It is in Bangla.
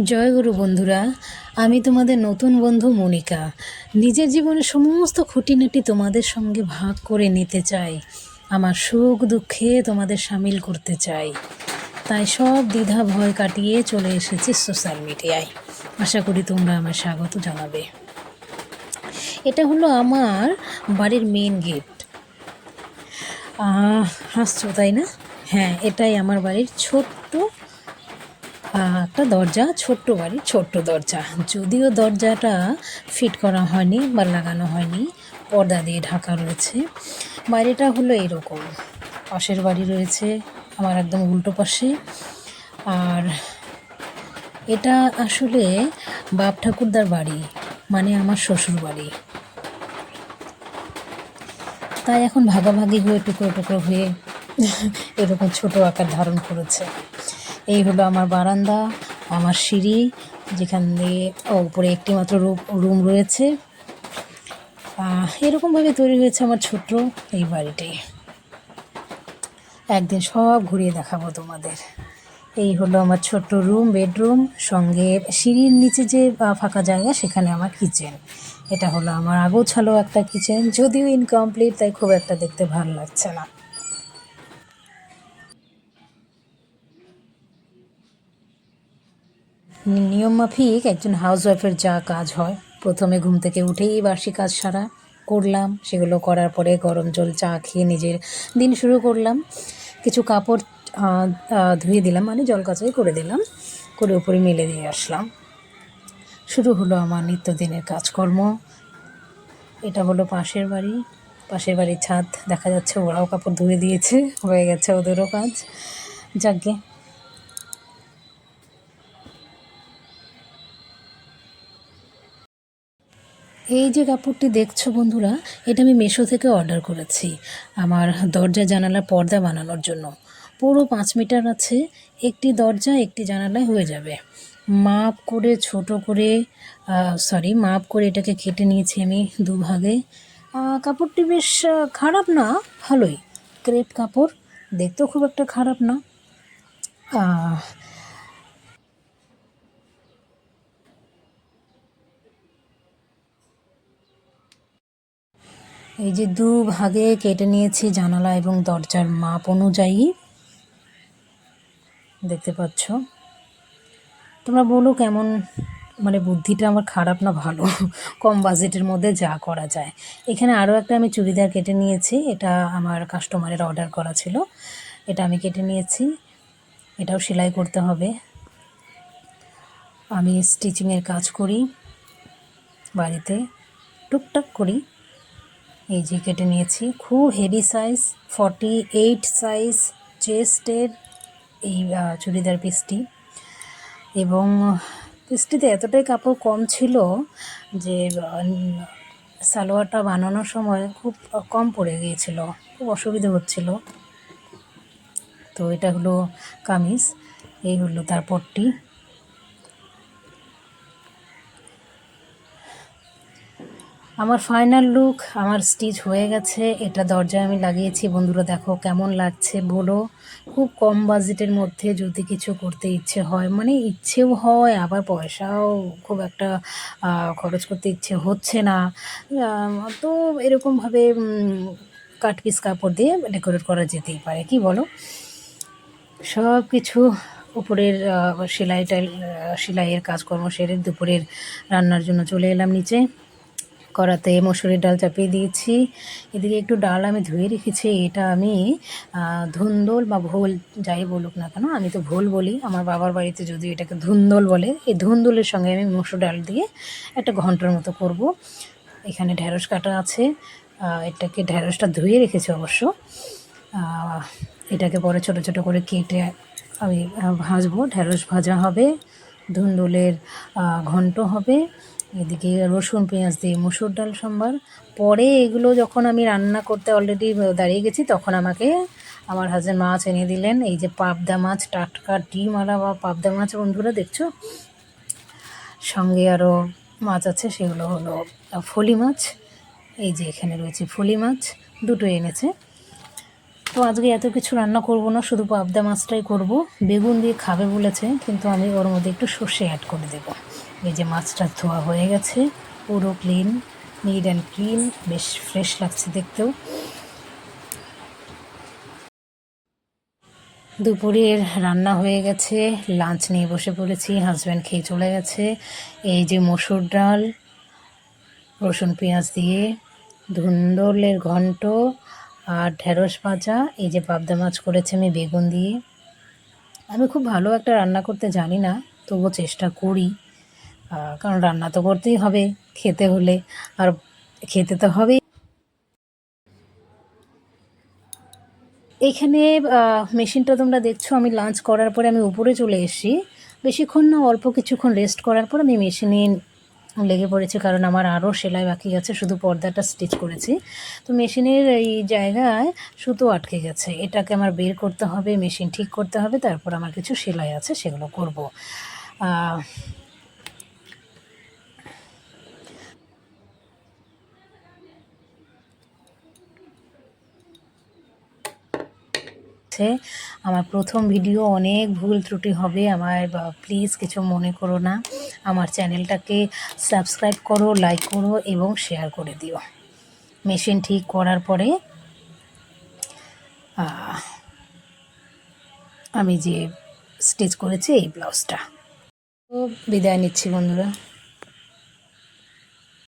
জয়গুরু বন্ধুরা, আমি তোমাদের নতুন বন্ধু মনিকা। নিজের জীবনের সমস্ত খুঁটিনাটি তোমাদের সঙ্গে ভাগ করে নিতে চাই। আমার সুখ দুঃখে তোমাদের সামিল করতে চাই। তাই সব দ্বিধা ভয় কাটিয়ে চলে এসেছি সোশ্যাল মিডিয়ায়। আশা করি তোমরা আমার স্বাগত জানাবে। এটা হলো আমার বাড়ির মেন গেট হাসছো তাই না? হ্যাঁ এটাই আমার বাড়ির ছোট্ট একটা দরজা, ছোট্ট বাড়ি, ছোট্ট দরজা। যদিও দরজাটা ফিট করা হয়নি বা লাগানো হয়নি, পর্দা দিয়ে ঢাকা রয়েছে। বাইরেটা হলো এরকম। পাশের বাড়ি রয়েছে আমার একদম উল্টো পাশে। আর এটা আসলে বাপ ঠাকুরদার বাড়ি মানে আমার শ্বশুর বাড়ি। তাই এখন ভাগাভাগি হয়ে, টুকরো টুকরো হয়ে এরকম ছোট আকার ধারণ করেছে। এই হলো আমার বারান্দা আমার সিঁড়ি যেখান দিয়ে ও, উপরে একটি মাত্র রুম রয়েছে। এরকমভাবে তৈরি হয়েছে আমার ছোট্ট এই বাড়িটি। একদিন সব ঘুরিয়ে দেখাবো তোমাদের। এই হলো আমার ছোট্ট রুম বেডরুম সঙ্গে সিঁড়ির নিচে যে ফাঁকা জায়গা সেখানে আমার কিচেন। এটা হলো আমার আগোছালো একটা কিচেন যদিও ইনকমপ্লিট তাই খুব একটা দেখতে ভালো লাগছে না। নিয়ম মাফিক একজন হাউসওয়াইফের যা কাজ হয়, প্রথমে ঘুম থেকে উঠেই বাসি কাজ সারা করলাম, সেগুলো করার পরে গরম জল চা খেয়ে নিজের দিন শুরু করলাম। কিছু কাপড় ধুয়ে দিলাম মানে জল কাচাই করে দিলাম, করে উপরে মেলে দিয়ে আসলাম। শুরু হলো আমার নিত্যদিনের কাজকর্ম। এটা হলো পাশের বাড়ি, পাশের বাড়ির ছাদ, দেখা যাচ্ছে ওরাও কাপড় ধুয়ে দিয়েছে, হয়ে গেছে ওদেরও কাজ। যাকে এই যে কাপড়টি দেখছ বন্ধুরা, এটা আমি মেশো থেকে অর্ডার করেছি। আমার দরজা জানালা পর্দা বানানোর জন্য। পুরো পাঁচ মিটার আছে, একটি দরজা, একটি জানালায় হয়ে যাবে। মাপ করে, ছোট করে সরি মাপ করে এটাকে কেটে নিয়েছি আমি দুভাগে। কাপড়টি বেশ খারাপ না, ভালোই। ক্রেপ কাপড়, দেখতেও খুব একটা খারাপ না। এই যে দু ভাগে কেটে নিয়েছি জানালা এবং দরজার মাপ অনুযায়ী। দেখতে পাচ্ছ? তোমরা বলো কেমন মানে বুদ্ধিটা আমার খারাপ না ভালো? কম বাজেটের মধ্যে যা করা যায়। এখানে আরও একটা আমি চুড়িদার কেটে নিয়েছি, এটা আমার কাস্টমারের অর্ডার করা ছিল। এটা আমি কেটে নিয়েছি, এটাও সেলাই করতে হবে। আমি স্টিচিংয়ের কাজ করি বাড়িতে, টুকটাক করি। এই যে কেটে নিয়েছি। খুব heavy size forty eight size চেস্টের এই চুড়িদার পিসটি এবং পিসটিতে এতটাই কাপড় কম ছিল যে সালোয়ারটা বানানোর সময় খুব কম পড়ে গিয়েছিল, খুব অসুবিধা হচ্ছিল। তো এটা হলো কামিজ, এই হলো তার পট্টি আমার ফাইনাল লুক আমার স্টিচ হয়ে গেছে, এটা দরজায় আমি লাগিয়েছি। বন্ধুরা, দেখো কেমন লাগছে, বলো। খুব কম বাজেটের মধ্যে যদি কিছু করতে ইচ্ছে হয় মানে ইচ্ছেও হয়, আবার পয়সাও খুব একটা খরচ করতে ইচ্ছে হচ্ছে না। তো এরকমভাবে কাট পিস কাপড় দিয়ে ডেকোরেট করা যেতেই পারে, কি বলো? সব কিছু উপরের সেলাই সেলাইয়ের কাজকর্ম সেরে দুপুরের রান্নার জন্য চলে এলাম নিচে। কড়াতে মসুরির ডাল চাপিয়ে দিয়েছি। এদিকে একটু ডাল আমি ধুয়ে রেখেছি, এটা আমি ধুন্দল বা ভোল যাই বলুক না কেন, আমি তো ভোল বলি, আমার বাবার বাড়িতে যদি এটাকে ধুন্দল বলে, এই ধুন্দলের সঙ্গে আমি মসুর ডাল দিয়ে একটা ঘণ্টার মতো করব। এখানে ঢ্যাঁড়স কাটা আছে এটাকে ঢ্যাঁড়সটা ধুয়ে রেখেছি অবশ্য। এটাকে পরে ছোট ছোট করে কেটে আমি ভাজবো ঢ্যাঁড়স ভাজা হবে, ধুন্দুলের ঘন্ট হবে এদিকে রসুন, পেঁয়াজ দিয়ে মুসুর ডাল, সম্বার। পরে এগুলো যখন আমি রান্না করতে অলরেডি দাঁড়িয়ে গেছি, তখন আমাকে আমার হাজব্যান্ড মাছ এনে দিলেন। এই যে পাবদা মাছ, টাটকা ডিমওয়ালা বা পাবদা মাছ, বন্ধুরা দেখছ? সঙ্গে আরও মাছ আছে, সেগুলো হলো ফলি মাছ। এই যে এখানে রয়েছে ফলি মাছ, দুটো এনেছে। তো আজকে এত কিছু রান্না করব না, শুধু পাবদা মাছটাই করব। বেগুন দিয়ে খাবে বলেছে, কিন্তু আমি ওর মধ্যে একটু সর্ষে অ্যাড করে দেব। এই যে মাছটা ধোয়া হয়ে গেছে, পুরো ক্লিন নিট অ্যান্ড ক্লিন বেশ ফ্রেশ লাগছে দেখতেও। দুপুরের রান্না হয়ে গেছে লাঞ্চ নিয়ে বসে পড়েছি হাজব্যান্ড খেয়ে চলে গেছে। এই যে মসুর ডাল, রসুন পেঁয়াজ দিয়ে, ধুন্দলের ঘন্ট আর ঢেঁড়স ভাজা, এই যে পাবদা মাছ করেছে আমি বেগুন দিয়ে। আমি খুব ভালো একটা রান্না করতে জানি না, তবুও চেষ্টা করি। কারণ রান্না তো করতেই হবে, খেতে হলে। আর খেতে তো হবেই। এইখানে মেশিনটা তোমরা দেখছ, আমি লাঞ্চ করার পরে আমি উপরে চলে এসেছি। বেশিক্ষণ না, অল্প কিছুক্ষণ রেস্ট করার পর আমি মেশিনে লেগে পড়েছি, কারণ আমার আরও সেলাই বাকি আছে, শুধু পর্দাটা স্টিচ করেছি। তো মেশিনের এই জায়গায় সুতো আটকে গেছে, এটাকে আমার বের করতে হবে, মেশিন ঠিক করতে হবে, তারপর আমার কিছু সেলাই আছে, সেগুলো করব। আহ, আছে আমার প্রথম ভিডিও অনেক ভুল ত্রুটি হবে আমার প্লিজ কিছু মনে করো না। আমার চ্যানেলটাকে সাবস্ক্রাইব করো লাইক করো এবং শেয়ার করে দিও। মেশিন ঠিক করার পরে আমি যে স্টিচ করেছি এই ব্লাউজটা বিদায় নিচ্ছি বন্ধুরা।